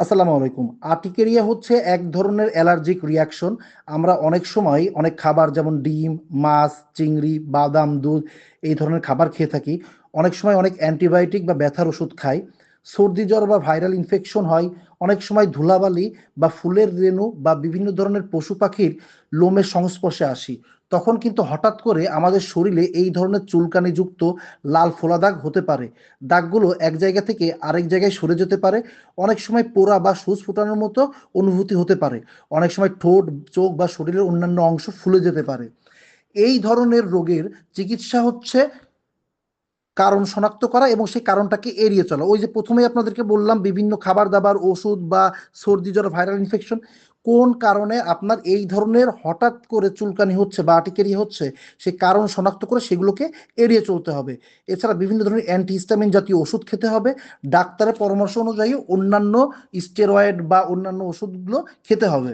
আসসালামু আলাইকুম। আর্টিকেরিয়া হচ্ছে এক ধরনের অ্যালার্জিক রিয়াকশন। আমরা অনেক সময় অনেক খাবার যেমন ডিম, মাছ, চিংড়ি, বাদাম, দুধ এই ধরনের খাবার খেয়ে থাকি। অনেক সময় অনেক অ্যান্টিবায়োটিক বা ব্যথার ওষুধ খাই। সর্দি জ্বর বা ভাইরাল ইনফেকশন হয়, অনেক সময় ধুলাবালি বা ফুলের রেণু বা বিভিন্ন ধরনের পশু পাখির লোমের সংস্পর্শে আসি। তখন কিন্তু হঠাৎ করে আমাদের শরীরে এই ধরনের চুলকানিযুক্ত লাল ফোলা দাগ হতে পারে। দাগগুলো এক জায়গা থেকে আরেক জায়গায় সরে যেতে পারে। অনেক সময় পোড়া বা সুচ ফোটানোর মতো অনুভূতি হতে পারে। অনেক সময় ঠোঁট, চোখ বা শরীরের অন্যান্য অংশ ফুলে যেতে পারে। এই ধরনের রোগের চিকিৎসা হচ্ছে কারণ শনাক্ত করা এবং সেই কারণটাকে এড়িয়ে চলা। ওই যে প্রথমেই আপনাদেরকে বললাম, বিভিন্ন খাবার দাবার ওষুধ বা সর্দি জ্বর, ভাইরাল ইনফেকশন কোন কারণে আপনার এই ধরনের হঠাৎ করে চুলকানি হচ্ছে বা আটিকেরি হচ্ছে সেই কারণ শনাক্ত করে সেগুলোকে এড়িয়ে চলতে হবে। এছাড়া বিভিন্ন ধরনের অ্যান্টিহিস্টামিন জাতীয় ওষুধ খেতে হবে। ডাক্তারের পরামর্শ অনুযায়ী অন্যান্য স্টেরয়েড বা অন্যান্য ওষুধগুলো খেতে হবে।